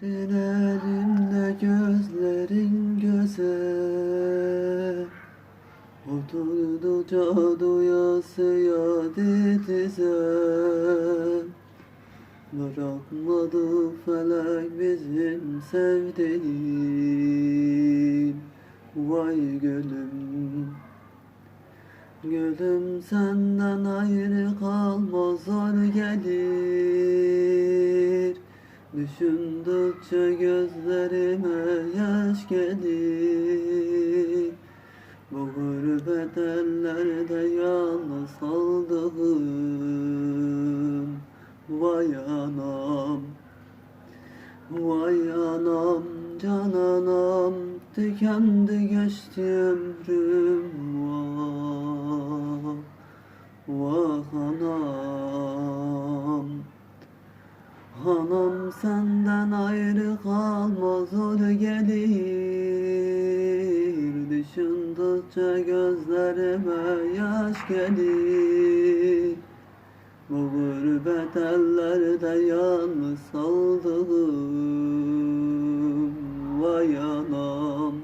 Senin elimde gözlerin göze Oturdukça duyasıya dize Bırakmadı felek bizim sevdiğim Vay gülüm. Gülüm senden ayrı kalmaz zor gelir Düşündükçe gözlerime yaş gelir Bu gurbet ellerde yalnız kaldığım Vay anam Vay anam can anam Tükendi geçti ömrüm. Vah Vah anam Senden ayrı kalmaz zor gelir. Düşündükçe gözlerime yaş gelir. Bu gurbet ellerde yalnız kaldığım. Vay anam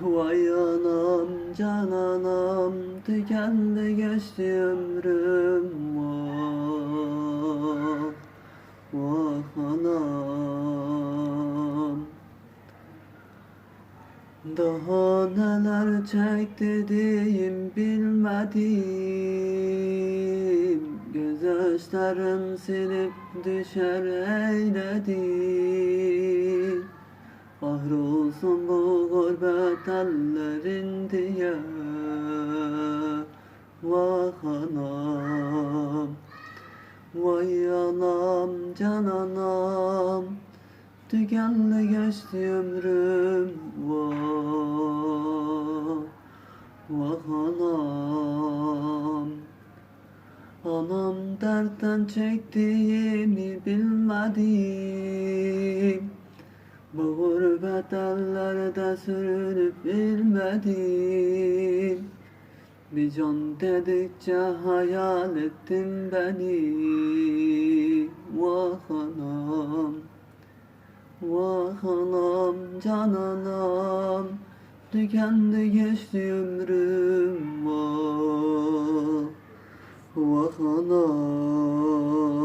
Vay anam can anam. Tükendi geçti ömrüm Vah Daha neler çekti diyeyim bilmedim Göz yaşlarım silip düşer eyledi Kahrolsun bu gurbet ellerin diye Vah anam Vay anam can anam Tükendi geçti ömrüm. Vah Vah anam. Anam dertten çektiğimi bilmedim. Bu gurbet ellerde sürünüp bilmedim. Bir can dedikçe hayal ettin beni. Vah anam Vah anam can anam Tükendi geçti ömrüm Vah Vah anam